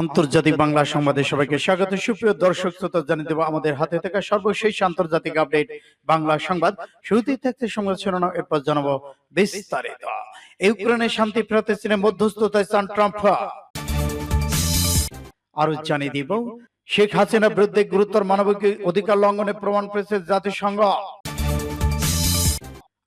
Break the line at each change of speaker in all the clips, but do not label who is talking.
আন্তর্জাতিক বাংলা সংবাদে সবাইকে স্বাগত। সুপ্রিয় দর্শক, শ্রোতা জানিয়ে দেব, আমাদের হাতে থাকা সর্বশেষ আন্তর্জাতিক আপডেট বাংলা সংবাদ। শুরুতেই থাকতে সংবাদ শিরোনাম, এরপর জানাব বিস্তারিত। ইউক্রেনে শান্তি ফেরাতে চীনে মধ্যস্থতায় চান ট্রাম্প। আরও জানিয়ে দিব, শেখ হাসিনার বিরুদ্ধে গুরুতর মানবিক অধিকার লঙ্ঘনে প্রমাণ পেয়েছে জাতিসংঘ।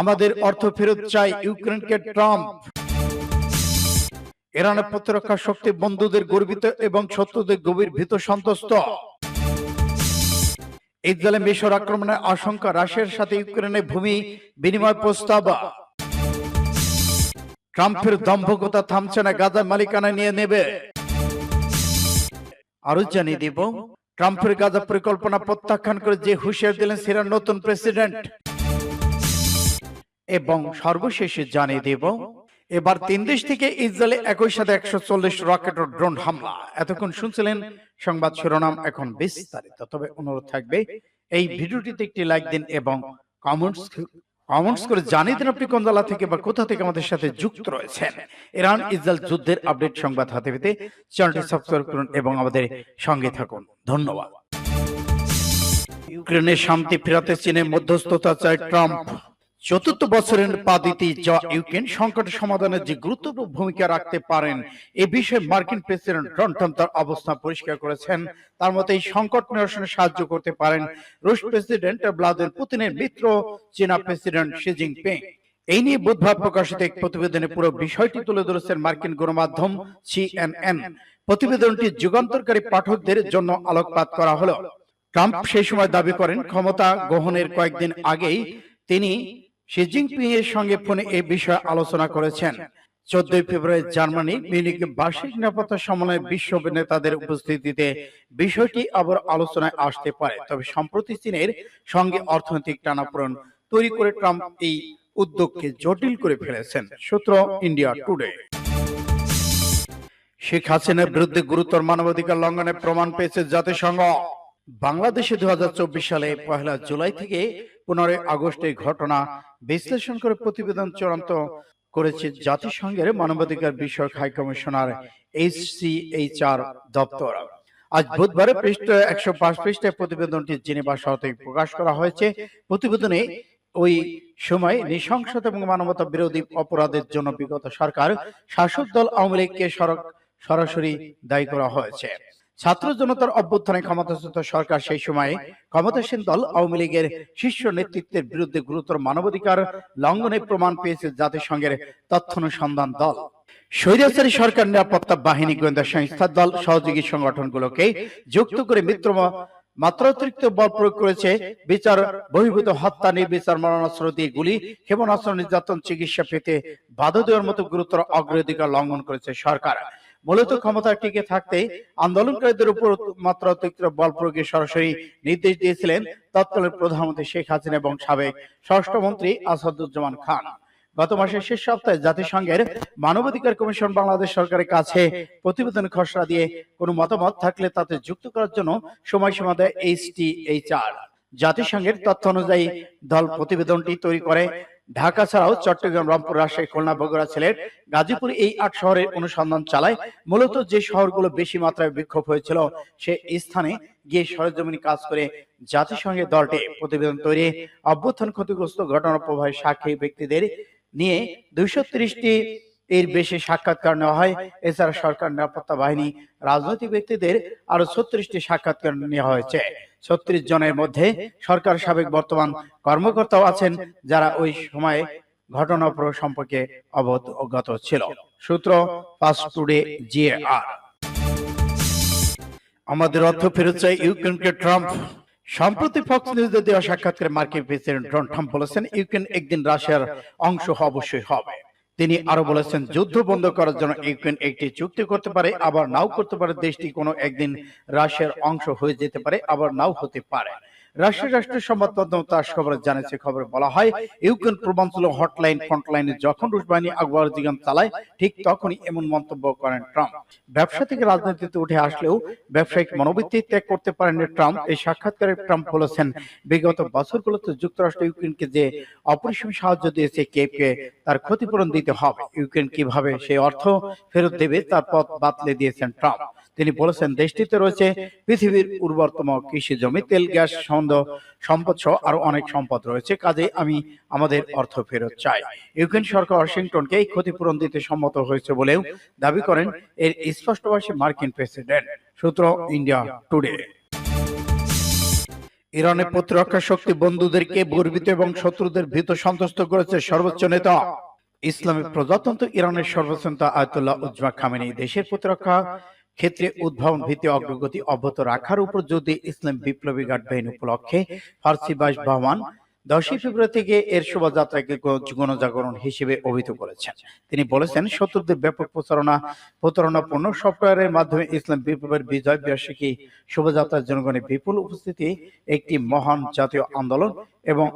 আমাদের অর্থ ফেরত চাই ইউক্রেনকে ট্রাম্প। ইরানের প্রতিরক্ষা শক্তি বন্ধুদের গর্বিত এবং শত্রুদের গভীর ভীত সন্তুষ্ট। ইসরায়েলে মিশর আক্রমণের আশঙ্কা রাশিয়ার সাথে ইউক্রেনের ভূমি বিনিময় প্রস্তাব। ট্রাম্পের দম্ভকতা থামছে না, গাজার মালিকানা নিয়ে নেবে। আরও জানিয়ে দিব, ট্রাম্পের গাজা পরিকল্পনা প্রত্যাখ্যান করে যে হুঁশিয়ার দিলেন সিরিয়ার নতুন প্রেসিডেন্ট। এবং সর্বশেষে জানিয়ে দেব এবার তিন দেশ থেকে ইসরায়েলে একই সাথে একশো চল্লিশ রকেট ও ড্রোন হামলা। এতক্ষণ শুনছিলেন সংবাদ শিরোনাম এখন বিস্তারিত। তবে অনুরোধ থাকবে, এই ভিডিওটিতে একটি লাইক দিন এবং কমেন্টস কমেন্টস করে জানিয়ে দিন আপনি কোন জেলা থেকে বা কোথা থেকে আমাদের সাথে যুক্ত রয়েছেন। ইরান, ইসরায়েল যুদ্ধের আপডেট সংবাদ হাতে পেতে চ্যানেলটি সাবস্ক্রাইব করুন এবং আমাদের সঙ্গে থাকুন। ধন্যবাদ। ইউক্রেনের শান্তি ফেরাতে চীনের মধ্যস্থতা চায় ট্রাম্প। চতুর্থ বছরের পা দিতে যা ইউক্রেন সংকট সমাধানে যে গুরুত্বপূর্ণ ভূমিকা রাখতে পারেন, এ বিষয়ে মার্কিন প্রেসিডেন্ট ডোনাল্ড তার অবস্থান পরিষ্কার করেছেন। তার মতে, এই সংকট নিরসনে সাহায্য করতে পারেন রুশ প্রেসিডেন্ট ভ্লাদিমির পুতিনের মিত্র চীনা প্রেসিডেন্ট শি জিনপিং। এই নিয়ে বুধবার প্রকাশিত এক প্রতিবেদনে পুরো বিষয়টি তুলে ধরেছেন মার্কিন গণমাধ্যম সিএনএন প্রতিবেদনটি যুগান্তরকারী পাঠকদের জন্য আলোকপাত করা হলো। ট্রাম্প সেই সময় দাবি করেন, ক্ষমতা গ্রহণের কয়েকদিন আগেই তিনি শি জিনপিং এর সঙ্গে ফোনে এই বিষয়ে আলোচনা করেছেন। চোদ্দই ফেব্রুয়ারি জার্মানি মিউনিকে বার্ষিক নিরাপত্তা সম্মেলনে বিশ্ব নেতাদের উপস্থিতিতে বিষয়টি আবার আলোচনায় আসতে পারে। তবে সম্প্রতি চীনের সঙ্গে অর্থনৈতিক টানাপোড়েন তৈরি করে ট্রাম্প এই উদ্যোগকে জটিল করে ফেলেছেন। সূত্র ইন্ডিয়া টুডে। শেখ হাসিনার বিরুদ্ধে গুরুতর মানবাধিকার লঙ্ঘনের প্রমাণ পেয়েছে জাতিসংঘ। বাংলাদেশে দু সালে পহেলা জুলাই থেকে পনেরোই আগস্ট এই ঘটনা বিশ্লেষণ করে প্রতিবেদন চূড়ান্ত করেছে জাতিসংঘের মানবাধিকার বিষয়ক হাই কমিশনার এইচসিএইচআর দপ্তর। আজ বুধবারে পৃষ্ঠ একশো পাঁচ পৃষ্ঠায় প্রতিবেদনটি জেনেভা শহর প্রকাশ করা হয়েছে। প্রতিবেদনে ওই সময় নৃশংসতা এবং মানবতা বিরোধী অপরাধের জন্য বিগত সরকার শাসক দল আওয়ামী লীগকে সরাসরি দায়ী করা হয়েছে। ছাত্র জনতার অভ্যুত্থানে ক্ষমতাচ্যুত সরকার সেই সময় ক্ষমতাসীন দল আওয়ামী লীগের শীর্ষ নেতৃত্বের বিরুদ্ধে গুরুতর মানবাধিকার লঙ্ঘনের প্রমাণ পেয়েছে জাতিসংঘের তথ্য অনুসন্ধান দল সরকার নিরাপত্তা বাহিনী গোয়েন্দা সংস্থার দল সহযোগী সংগঠনগুলোকে যুক্ত করে মিত্র মাত্রাতিরিক্ত বল প্রয়োগ করেছে। বিচার, বহির্ভূত হত্যা, নির্বিচার মরণাস্ত্র দিয়ে গুলি, ক্ষেপণাস্ত্র, নির্যাতন, চিকিৎসা পেতে বাধা দেওয়ার মতো গুরুতর অগ্রাধিকার লঙ্ঘন করেছে সরকার। মূলত ক্ষমতা টিকে থাকতে আন্দোলনকারীদের উপর মাত্রাতিরিক্ত বল প্রয়োগের সরাসরি নির্দেশ দিয়েছিলেন তৎকালীন প্রধানমন্ত্রী শেখ হাসিনা এবং সাবেক স্বরাষ্ট্রমন্ত্রী আসাদুজ্জামান খান। গত মাসের শেষ সপ্তাহে জাতিসংঘের মানবাধিকার কমিশন বাংলাদেশ সরকারের কাছে প্রতিবেদন খসড়া দিয়ে কোনো মতামত থাকলে তাতে যুক্ত করার জন্য সময়সীমা দেয় এইচটিএইচআর। জাতিসংঘের তথ্য অনুযায়ী দল প্রতিবেদনটি তৈরি করে ঢাকা ছাড়াও চট্টগ্রাম রংপুর রাজশাহী খুলনা বগুড়া সিলেট গাজীপুর এই আট শহরের অনুসন্ধান চালায়। মূলত যে শহরগুলো বেশি মাত্রায় বিক্ষোভ হয়েছিল সে স্থানে গিয়ে সরেজমিনি কাজ করে জাতিসংঘের দলটি প্রতিবেদন তৈরি অভ্যুত্থান ক্ষতিগ্রস্ত ঘটনা প্রবাহে সাক্ষী ব্যক্তিদের নিয়ে দুইশো ত্রিশটি এর বেশি সাক্ষাৎকার নেওয়া হয়। এছাড়া সরকার নিরাপত্তা বাহিনী রাজনৈতিক ব্যক্তিদের আরও ছত্রিশটি সাক্ষাৎকার নেওয়া হয়েছে। ছত্রিশ জনের মধ্যে সরকার সাবেক বর্তমান কর্মকর্তাও আছেন যারা ওই সময়ে ঘটনা সম্পর্কে অবগত ছিল। সূত্র ফাস্ট টুডে জিএআর। আমাদের অর্থ ফেরত চাই ইউক্রেনকে ট্রাম্প। সম্প্রতি ফক্স নিউজে দেওয়া সাক্ষাৎকারে মার্কিন প্রেসিডেন্ট ডোনাল্ড ট্রাম্প বলেছেন, ইউক্রেন একদিন রাশিয়ার অংশ অবশ্যই হবে। তিনি আরও বলেছেন, যুদ্ধ বন্ধ করার জন্য ইউক্রেন একটি চুক্তি করতে পারে, আবার নাও করতে পারে, দেশটি কোনো একদিন রাশিয়ার অংশ হয়ে যেতে পারে, আবার নাও হতে পারে। রাশিয়ার রাষ্ট্রীয় সংবাদ মাধ্যম তার খবরে জানিয়েছে, খবরে বলা হয়, ইউক্রেন পূর্বাঞ্চল হটলাইন ফ্রন্টলাইনে যখন রুশ বাহিনী আকবর জিগান চালায়, ঠিক তখনই এমন মন্তব্য করেন ট্রাম্প। ব্যবসা থেকে রাজনীতিতে উঠে আসলেও ব্যবসায়িক মনোবৃত্তি ত্যাগ করতে পারেননি ট্রাম্প। এই সাক্ষাৎকারে ট্রাম্প বলেছেন, বিগত বছরগুলোতে যুক্তরাষ্ট্র ইউক্রেনকে যে অপরিসীম সাহায্য দিয়েছে, কেপকে তার ক্ষতিপূরণ দিতে হবে। ইউক্রেন কীভাবে সেই অর্থ ফেরত দেবে, তার পথ বাতলে দিয়েছেন ট্রাম্প। তিনি বলেছেন, দেশটিতে রয়েছে পৃথিবীর উর্বরতম কৃষি জমি, তেল, গ্যাস, সন্দ, সম্পদ সহ আরও অনেক সম্পদ রয়েছে। কাজে আমি আমাদের অর্থ ফেরত চাই। ইউক্রেন সরকার ওয়াশিংটনকে এই ক্ষতিপূরণ দিতে সম্মত হয়েছে বলেও দাবি করেন এর স্পষ্টভাষী মার্কিন প্রেসিডেন্ট। সূত্র ইন্ডিয়া টুডে। ইরানের প্রতিরক্ষা শক্তি বন্ধুদেরকে গর্বিত এবং শত্রুদের ভীত সন্তুষ্ট করেছে সর্বোচ্চ নেতা। ইসলামী প্রজাতন্ত্র ইরানের সর্বোচ্চ নেতা আয়তুল্লাহ উজ্জমা খামেনি, দেশের প্রতিরক্ষা ক্ষেত্রে উদ্ভাবন ভিত্তি অগ্রগতি অব্যাহত রাখার উপর যদি ইসলাম বিপ্লবী গার্ড বাহিনী উপলক্ষে ফার্সি বাস বাহমান দশই ফেব্রুয়ারি থেকে এর শোভাযাত্রাকে গণজাগরণ হিসেবে অভিহিত করেছেন। তিনি বলেছেন, শত্রুদের ব্যাপক প্রচারণা, প্রতারণাপূর্ণ সফটওয়্যারের মাধ্যমে ইসলাম বিপ্লবের বিজয় বার্ষিকী শোভাযাত্রার জনগণের বিপুল উপস্থিতি, একটি মহান জাতীয় আন্দোলন এবং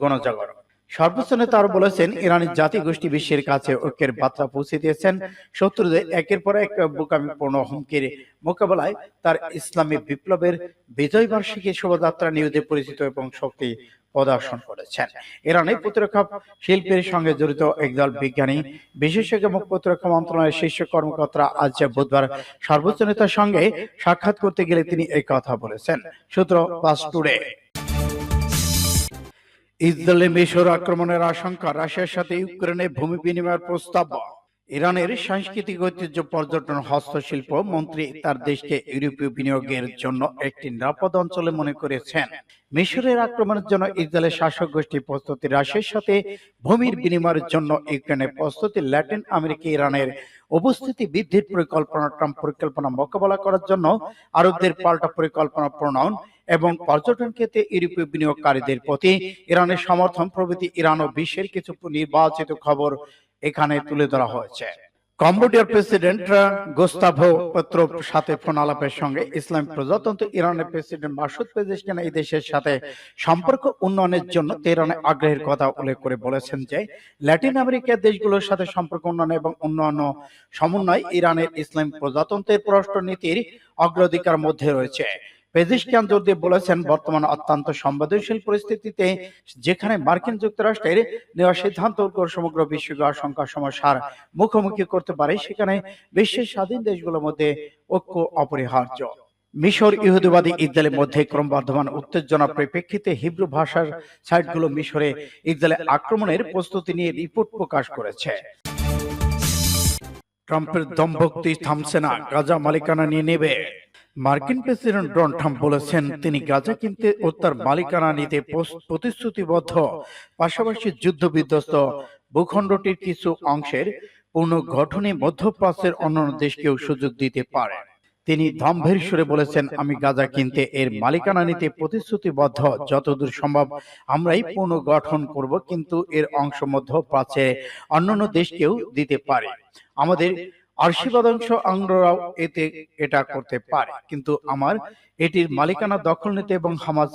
গণজাগরণ। সর্বোচ্চ নেতা আরও বলেছেন, ইরানি জাতি গোষ্ঠী বিশ্বের কাছে ঐক্যের বার্তা পৌঁছে দিয়েছেন। শত্রুদের একের পর এক বোকামিপূর্ণ হুমকির মোকাবেলায় তার ইসলামী বিপ্লবের বিজয় বার্ষিকী শোভাযাত্রা নিয়োগে পরিচিত এবং শক্তি প্রদর্শন করেছেন। ইরানের প্রতিরক্ষা শিল্পের সঙ্গে জড়িত একদল বিজ্ঞানী, বিশেষজ্ঞ এবং প্রতিরক্ষা মন্ত্রণালয়ের শীর্ষ কর্মকর্তারা আজ বুধবার সর্বোচ্চ নেতার সঙ্গে সাক্ষাৎ করতে গেলে তিনি এই কথা বলেছেন। সূত্র পাস টুডে। ইসরায়েলে মিশর আক্রমণের আশঙ্কা, রাশিয়ার সাথে ইউক্রেনে ভূমি বিনিময়ের প্রস্তাব। ইরানের সাংস্কৃতিক ঐতিহ্য পর্যটন হস্তশিল্প মন্ত্রী তার দেশকে ইউরোপীয় বিনিয়োগের জন্য একটি নিরাপদ অঞ্চলে মনে করেছেন। মিশরের আক্রমণের জন্য ইসরায়েলের শাসক গোষ্ঠী প্রস্তুতি, রাশিয়ার সাথে ভূমির বিনিময়ের জন্য ইউক্রেনের প্রস্তুতি, ল্যাটিন আমেরিকা, ইরানের উপস্থিতি বৃদ্ধির পরিকল্পনা, ট্রাম্প পরিকল্পনা মোকাবেলা করার জন্য আরবদের পাল্টা পরিকল্পনা প্রণয়ন এবং পর্যটন ক্ষেত্রে ইউরোপীয় বিনিয়োগকারীদের প্রতি ইরানের সমর্থন প্রভৃতি ইরান ও বিশ্বের কিছু নির্বাচিত খবর এখানে তুলে ধরা হয়েছে। কম্বোডিয়ার প্রেসিডেন্ট গোস্তাভো পেত্রোভ সাথে ফোন আলাপের সঙ্গে ইসলাম প্রজাতন্ত্র ইরানের প্রেসিডেন্ট মাসুদ পেজেশকিয়ান এই দেশের সাথে সম্পর্ক উন্নয়নের জন্য তেহরানের আগ্রহের কথা উল্লেখ করে বলেছেন যে ল্যাটিন আমেরিকার দেশগুলোর সাথে সম্পর্ক উন্নয়ন এবং উন্নয়ন সমন্বয় ইরানের ইসলাম প্রজাতন্ত্রের পররাষ্ট্র নীতির অগ্রাধিকার মধ্যে রয়েছে বলেছেন, বর্তমান অত্যন্ত সংবেদনশীল পরিস্থিতিতে যেখানে মার্কিন যুক্তরাষ্ট্রের নেওয়া সিদ্ধান্ত সমগ্র বিশ্বকে সমস্যার মুখোমুখি করতে পারে, সেখানে বিশ্বের স্বাধীন দেশগুলোর মধ্যে ঐক্য অপরিহার্য। মিশর ইহুদিবাদী ইসরায়েলের মধ্যে ক্রমবর্ধমান উত্তেজনা পরিপ্রেক্ষিতে হিব্রু ভাষার সাইটগুলো মিশরে ইসরায়েলে আক্রমণের প্রস্তুতি নিয়ে রিপোর্ট প্রকাশ করেছে। ট্রাম্পের দম্ভক্তি থামছে না, গাজা মালিকানা নিয়ে নেবে। মার্কিন প্রেসিডেন্ট ডোনাল্ড ট্রাম্প বলেছেন, তিনি গাজা কিনতে ও তার মালিকানা নিতে প্রতিশ্রুতিবদ্ধ। পাশাপাশি যুদ্ধ বিধ্বস্ত ভূখণ্ডটির কিছু অংশের পুনর্গঠনে মধ্যপ্রাচ্যের অন্যান্য দেশকেও সুযোগ দিতে পারে। তিনি দম্ভের সুরে বলেছেন, আমি গাজা কিনতে এর মালিকানা নিতে প্রতিশ্রুতিবদ্ধ। যতদূর সম্ভব আমরাই পুনর্গঠন করব, কিন্তু এর অংশ মধ্যপ্রাচ্যে অন্যান্য দেশকেও দিতে পারে। আমাদের আশীর্বাদাংশ আংরাও এতে এটা করতে পারে। কিন্তু আমার এটির মালিকানা দখল নিতে এবং হামাজ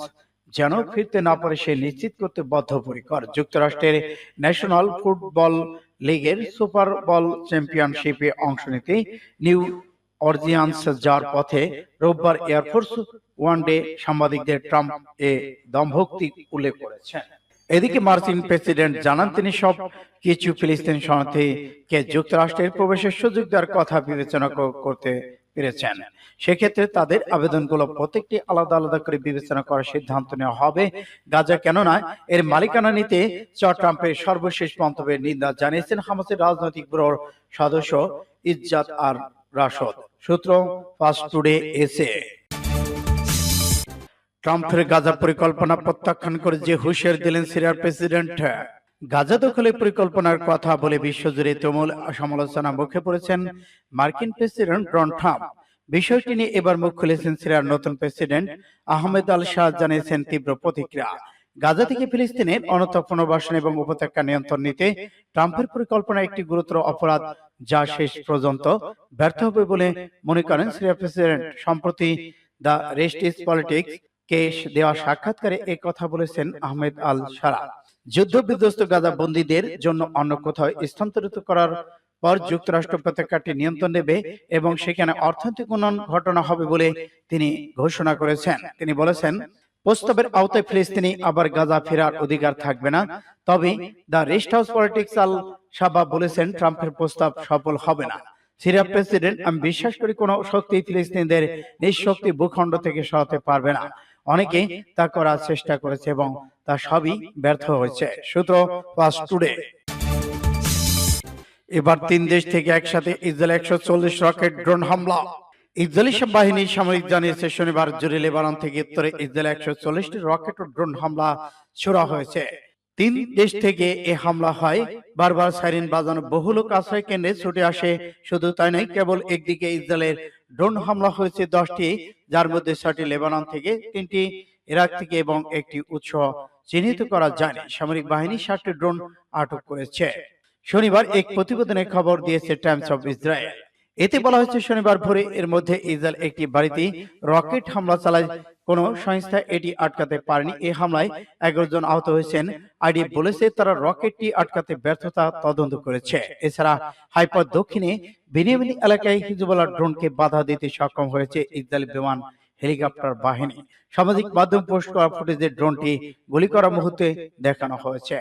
যেন ফিরতে না পারে সে নিশ্চিত করতে বদ্ধপরিকর। যুক্তরাষ্ট্রের ন্যাশনাল ফুটবল লিগের সুপার বল চ্যাম্পিয়নশিপে অংশ নিতে নিউ অর্জিয়ান্স যার পথে রোববার এয়ারফোর্স ওয়ান ডে সাংবাদিকদের ট্রাম্প এ দম্ভক্তি উল্লেখ করেছেন। এদিকে মার্কিন প্রেসিডেন্ট জানান তিনি সব কিছু ফিলিস্তিন শরণার্থীকে যুক্তরাষ্ট্রের প্রবেশের সুযোগ দেওয়ার কথা বিবেচনা করতে পেরেছেন। সেক্ষেত্রে তাদের আবেদনগুলো প্রত্যেকটি আলাদা আলাদা করে বিবেচনা করার সিদ্ধান্ত নেওয়া হবে। গাজা কেননা এর মালিকানা নিতে চ ট্রাম্পের সর্বশেষ মন্তব্যের নিন্দা জানিয়েছেন হামাসের রাজনৈতিক ব্যুরোর সদস্য ইজ্জাত আর রাশদ। সূত্র ফাস্ট টুডে এসে ট্রাম্পের গাজা পরিকল্পনা প্রত্যাখ্যান করে যে হুঁশিয়ার দিলেন সিরিয়ার প্রেসিডেন্ট। গাজা দখলের পরিকল্পনার কথা বলে বিশ্বজুড়ে তুমুল সমালোচনা মুখে পড়েছেন মার্কিন প্রেসিডেন্ট ডোনাল্ড ট্রাম্প। বিষয়টি নিয়ে এবার মুখ খুলেছেন সিরিয়ার নতুন প্রেসিডেন্ট আহমেদ আল শাহ জানিয়েছেন তীব্র প্রতিক্রিয়া। গাজা থেকে ফিলিস্তিনের অনর্থ পুনর্বাসন এবং উপত্যকা নিয়ন্ত্রণ নিতে ট্রাম্পের পরিকল্পনা একটি গুরুতর অপরাধ যা শেষ পর্যন্ত ব্যর্থ হবে বলে মনে করেন সিরিয়ার প্রেসিডেন্ট। সম্প্রতি দ্য রেস্ট ইজ পলিটিক্স কে দেওয়া সাক্ষাৎকারে এই কথা বলেছেন আহমেদ আল সারা যুদ্ধ বিধ্বস্ত গাজা বন্দীদের জন্য অন্য কোথাও স্থানান্তরিত করার পর যুক্তরাষ্ট্র উপত্যকাটি নিয়ন্ত্রণ নেবে এবং সেখানে অর্থনৈতিক উন্নয়ন ঘটনা হবে বলে তিনি ঘোষণা করেছেন। তিনি বলেছেন প্রস্তাবের আওতায় ফিলিস্তিনি আবার গাজা ফেরার অধিকার থাকবে না। তবে দ্য রেস্ট হাউস পলিটিক্স আল সাবা বলেছেন ট্রাম্পের প্রস্তাব সফল হবে না। সিরিয়া প্রেসিডেন্ট আমি বিশ্বাস করি কোনো শক্তি ফিলিস্তিনদের নিঃশক্তি ভূখণ্ড থেকে সরাতে পারবে না অনেকে তা করার চেষ্টা করেছে এবং তা সবই ব্যর্থ হয়েছে। সূত্র ফাস্ট টুডে এবার তিন দেশ থেকে একসাথে ইসরায়েল একশো চল্লিশ রকেট ড্রোন হামলা। ইসরায়েলি বাহিনী সামরিক জানিয়েছে শনিবার জুড়ে লেবানন থেকে উত্তরে ইসরায়েল একশো চল্লিশটি রকেট ও ড্রোন হামলা ছোড়া হয়েছে। তিন দেশ থেকে এ হামলা হয়। বারবার সাইরেন বাজানো বহু লোক আশ্রয় কেন্দ্রে ছুটে আসে। শুধু তাই নয় কেবল একদিকে ইসরায়েলের ড্রোন হামলা হয়েছে দশটি, যার মধ্যে ছয়টি লেবানন থেকে, তিনটি ইরাক থেকে এবং একটি উৎস চিহ্নিত করা যায়নি। সামরিক বাহিনী সাতটি ড্রোন আটক করেছে। শনিবার এক প্রতিবেদনে খবর দিয়েছে টাইমস অফ ইসরায়েল। এতে বলা হয়েছে, শনিবার ভোরে এর মধ্যে ইসরায়েল একটি বাড়িতে রকেট হামলা চালায় কোন সংস্থা এটি আটকাতে পারেনি। এ হামলায় এগারো জন আহত হয়েছেন। আইডি বলেছে তারা রকেটটি আটকাতে ব্যর্থতা তদন্ত করেছে। এছাড়া হাইপার দক্ষিণে বিনিয়ামিনি এলাকায় হিজবুল্লাহ ড্রোনকে বাধা দিতে সক্ষম হয়েছে ইসরায়েল বিমান হেলিকপ্টার বাহিনী। সামাজিক মাধ্যম পোস্ট করা ফুটেজে ড্রোনটি গুলি করা মুহূর্তে দেখানো হয়েছে।